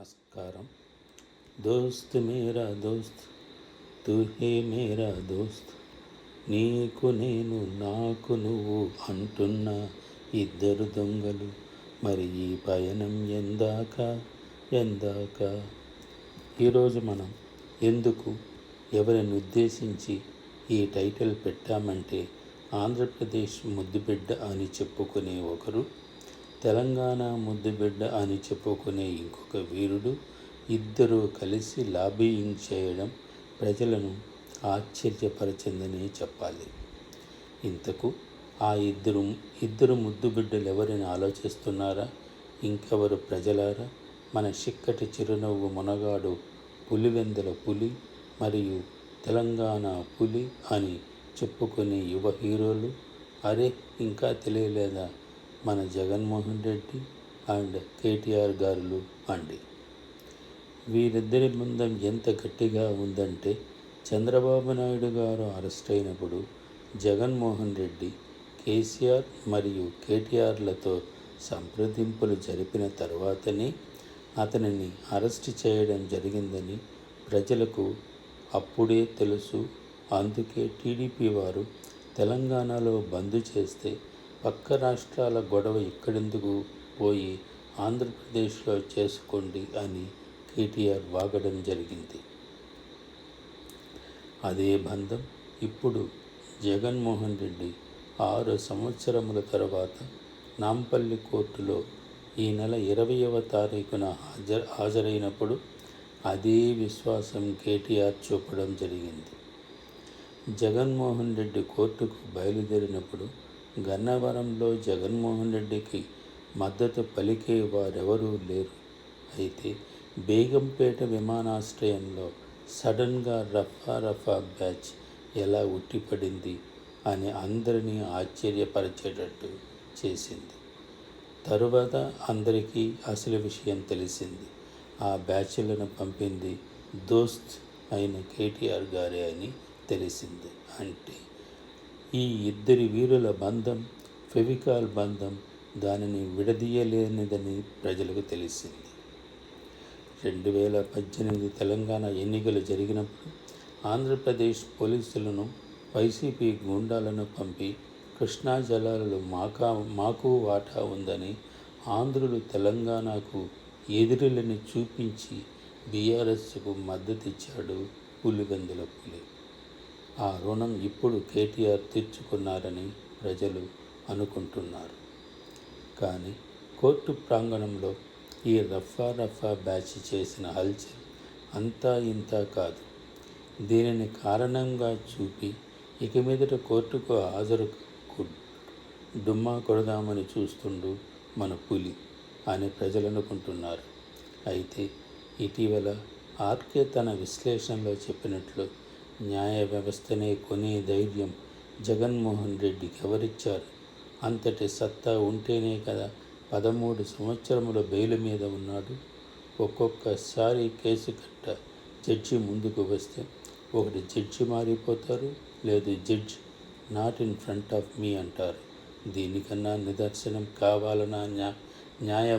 నమస్కారం. దోస్త్ మేరా దోస్త్ తుహే మేరా దోస్త్ నీకు నేను నాకు నువ్వు అంటున్న ఇద్దరు దొంగలు మరి ఈ పయనం ఎందాక? ఎందాక? ఈరోజు మనం ఎందుకు ఎవరిని ఉద్దేశించి ఈ టైటిల్ పెట్టామంటే ఆంధ్రప్రదేశ్ ముద్దుబిడ్డ అని చెప్పుకునే ఒకరు తెలంగాణ ముద్దుబిడ్డ అని చెప్పుకునే ఇంకొక వీరుడు ఇద్దరూ కలిసి లాబీయింగ్ చేయడం ప్రజలను ఆశ్చర్యపరిచిందనే చెప్పాలి. ఇంతకు ఆ ఇద్దరు ఇద్దరు ముద్దుబిడ్డలు ఎవరిని ఆలోచిస్తున్నారా? ఇంకెవరు ప్రజలారా? మన చిక్కటి చిరునవ్వు మునగాడు పులివెందుల పులి మరియు తెలంగాణ పులి అని చెప్పుకునే యువ హీరోలు? అరే ఇంకా తెలియలేదా? మన జగన్మోహన్ రెడ్డి అండ్ కేటీఆర్ గారులు అండి. వీరిద్దరి బృందం ఎంత గట్టిగా ఉందంటే చంద్రబాబు నాయుడు గారు అరెస్ట్ అయినప్పుడు జగన్మోహన్ రెడ్డి కేసీఆర్ మరియు కేటీఆర్లతో సంప్రదింపులు జరిపిన తర్వాతనే అతనిని అరెస్ట్ చేయడం జరిగిందని ప్రజలకు అప్పుడే తెలుసు. అందుకే టీడీపీ వారు తెలంగాణలో బంద్ చేస్తే పక్క రాష్ట్రాల గొడవ ఇక్కడెందుకు? పోయి ఆంధ్రప్రదేశ్లో చేసుకోండి అని కేటీఆర్ వాగడం జరిగింది. అదే బంధం ఇప్పుడు జగన్మోహన్ రెడ్డి ఆరు సంవత్సరముల తర్వాత నాంపల్లి కోర్టులో ఈ నెల ఇరవయవ తారీఖున హాజరు హాజరైనప్పుడు అదే విశ్వాసం కేటీఆర్ చూపడం జరిగింది. జగన్మోహన్ రెడ్డి కోర్టుకు బయలుదేరినప్పుడు గన్నవరంలో జగన్మోహన్ రెడ్డికి మద్దతు పలికే వారెవరూ లేరు. అయితే బేగంపేట విమానాశ్రయంలో సడన్గా రఫా రఫా బ్యాచ్ ఎలా ఉట్టిపడింది అని అందరినీ ఆశ్చర్యపరిచేటట్టు చేసింది. తరువాత అందరికీ అసలు విషయం తెలిసింది. ఆ బ్యాచ్లను పంపింది దోస్త్ అయిన కేటీఆర్ గారే అని తెలిసింది అంటే ఈ ఇద్దరి వీరుల బంధం ఫెవికాల్ బంధం దానిని విడదీయలేనిదని ప్రజలకు తెలిసింది. రెండు వేల పద్దెనిమిది తెలంగాణ ఎన్నికలు జరిగినప్పుడు ఆంధ్రప్రదేశ్ పోలీసులను వైసీపీ గూండాలను పంపి కృష్ణా జలాలలో మాకా మాకు వాటా ఉందని ఆంధ్రులు తెలంగాణకు ఎదురులని చూపించి బీఆర్ఎస్కు మద్దతిచ్చాడు పులివెందుల పులి. ఆ రుణం ఇప్పుడు కేటీఆర్ తీర్చుకున్నారని ప్రజలు అనుకుంటున్నారు. కానీ కోర్టు ప్రాంగణంలో ఈ రఫా రఫా బ్యాచ్ చేసిన హల్చల్ అంతా ఇంత కాదు. దీనిని కారణంగా చూపి ఇక మీదట కోర్టుకు హాజరు డుమ్మా కొడదామని చూస్తుండు మన పులి అని ప్రజలు అనుకుంటున్నారు. అయితే ఇటీవల ఆర్కే తన విశ్లేషణలో చెప్పినట్లు న్యాయ వ్యవస్థనే కొనే ధైర్యం జగన్మోహన్ రెడ్డికి ఎవరిచ్చారు? అంతటి సత్తా ఉంటేనే కదా పదమూడు సంవత్సరముల బెయిల్ మీద ఉన్నాడు. ఒక్కొక్కసారి కేసు కట్ట జడ్జి ముందుకు వస్తే ఒకటి జడ్జి మారిపోతారు లేదు judge not in front of me అంటారు. దీనికన్నా నిదర్శనం కావాలన్నా న్యాయ